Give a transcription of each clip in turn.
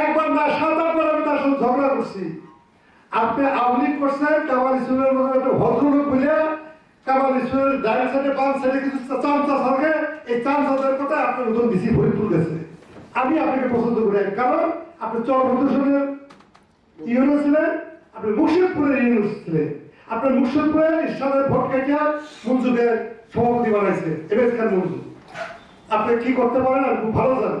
একবার না সাত আটবার আমি তার সাথে ঝগড়া করছি। আপনি আওয়ামী করছেন, কামাল ইসলামের মতো একটা ভদ্রলোক বুঝে কামাল ইসলামের ডাইন সাইডে, বাম সাইডে কিছু চামচা থাকে, এই চামচাদের কথা আপনার নতুন ডিসি ফরিদপুর গেছে। আমি আপনাকে পছন্দ করি, কারণ আপনি চরভদ্রের ইউনো ছিলেন, আপনি মুর্শিদপুরের ইউনো ছিলেন। আপনার মুর্শিদপুরের ইসলামের ভোট কাটিয়া মঞ্জুদের সভাপতি বানাইছে এবার খান মঞ্জু। আপনি কি করতে পারেন? আমি খুব ভালো জানি।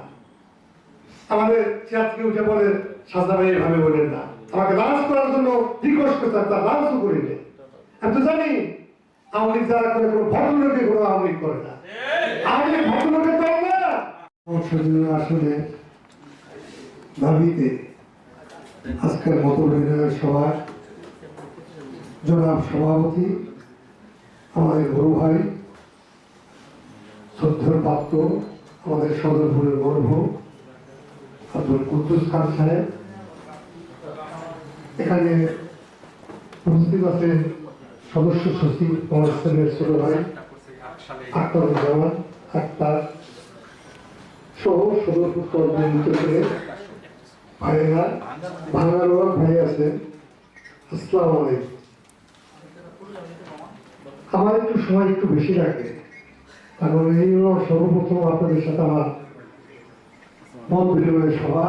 আমাদের চেয়ার থেকে উঠে বলে সাজা ভাই এভাবে বলেন না। আমাকে লাঞ্চ করার জন্য রিকোয়েস্ট করতেন, তার লাঞ্চও করিনি আমি তো জানি, আওয়ামী যারা করে কোনো ভদ্রলোকে কোনো আওয়ামী করে না। আওয়ামী না। আসলে দাবিতে আজকের মতো বিনিয়োগ সভার জনাব সভাপতি, আমাদের গুরু ভাই শ্রদ্ধেয় পাত্র, আমাদের সদরপুরের গর্ভ আব্দুল কুদ্দুস খান সাহেব। এখানে উপস্থিত আছেন সদস্য সচিব ছেলের ছোট ভাই আক্তারুজ্জামান আক্তার সহ কর্মীদের ভাইয়েরা ভাই আছেন। আসসালামু আলাইকুম। আমার একটু সময় একটু বেশি লাগে কারণ এই সর্বপ্রথম আপনাদের সাথে আমার মত বিনিময় সভা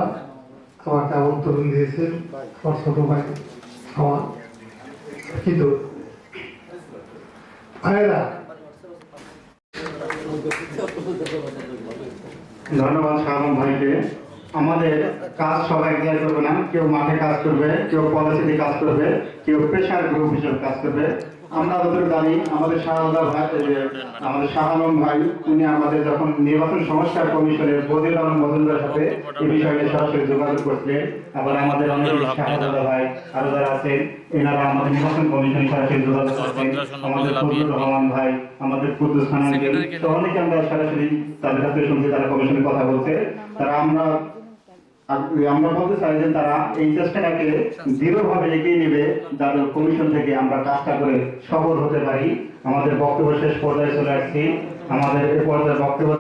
আমাকে আমন্ত্রণ দিয়েছেন আমার ছোট ভাই আমার কিন্তু ভাইরা ধন্যবাদ সাধারণ ভাইকে। আমাদের কাজ সবাই একলাই করবে না। কেউ মাঠে কাজ করবে কেউ পলিসিতে কাজ করবে কেউ প্রেশার গ্রুপ হিসেবে কাজ করবে। আমরা ওদের জানি আমাদের শাহাদা ভাই আমাদের শাহ আলম ভাই উনি আমাদের যখন নির্বাচন সংস্কার কমিশনের বদিল আলম মজুমদার সাথে এই বিষয়ে সরাসরি যোগাযোগ করছিলেন আবার আমাদের অনেক শাহাদা ভাই আরও যারা আছেন এনারা আমাদের নির্বাচন কমিশনের সরাসরি যোগাযোগ করছেন আমাদের ফজলুর রহমান ভাই আমাদের কুদ্দুস খান অনেকে আমরা সরাসরি তাদের হাতে শুনছি তারা কমিশনের কথা বলছে। তারা আমরা আমরা বলতে চাই যে তারা এই চেষ্টাটাকে দৃঢ়ভাবে এগিয়ে নেবে, যাতে কমিশন থেকে আমরা কাজটা করে সফল হতে পারি। আমাদের বক্তব্য শেষ পর্যায়ে চলে আসছি। আমাদের এ পর্যায়ে বক্তব্য